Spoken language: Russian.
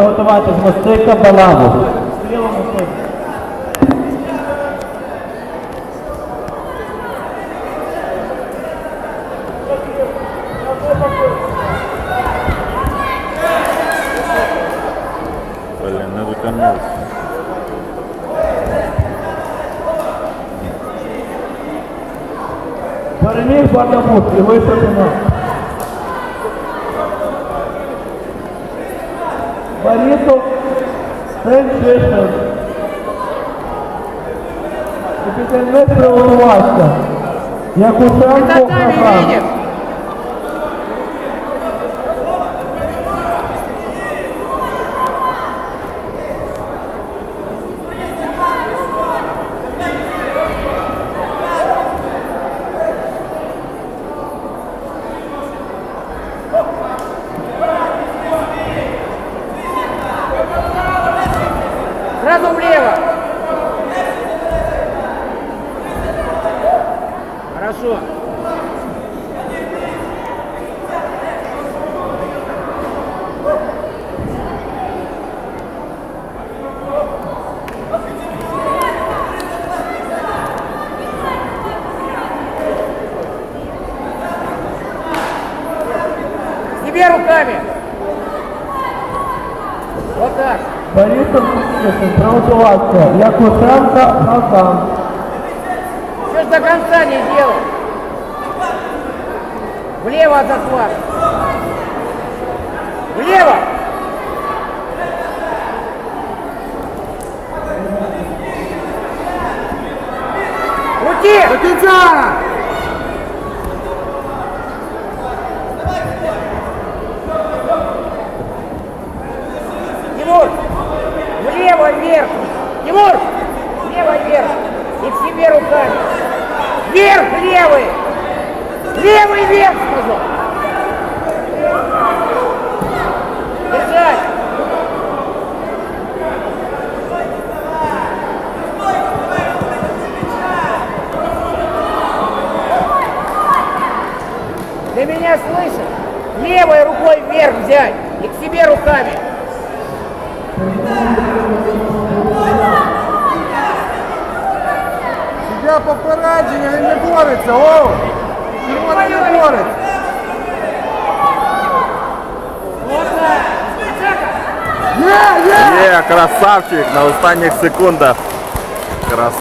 приготувати з мостика балаву. Переміг Бардамут і витрати нас. Борисов Сенчишин. Капітан Дмитро Головашка. Якушенко Татами Хасан. Сразу влево. Хорошо. Себе руками. Вот так. Борисов Сенчишин. Приготуватися. Якушенко Хасан. Что ж до конца не делал? Влево от захвата. Влево! Крути! До конца! Вверх! Тимур! Влево вверх! И себе руками! Вверх левый! Левый вверх, сказал! Держать! Ты меня слышишь? Левой рукой вверх взять и к себе руками. Я попередження, він не бореться, о! Червоний не бореться. Вот так. Атака! Є, є! Є, красавчик на останніх секундах. Красавчик.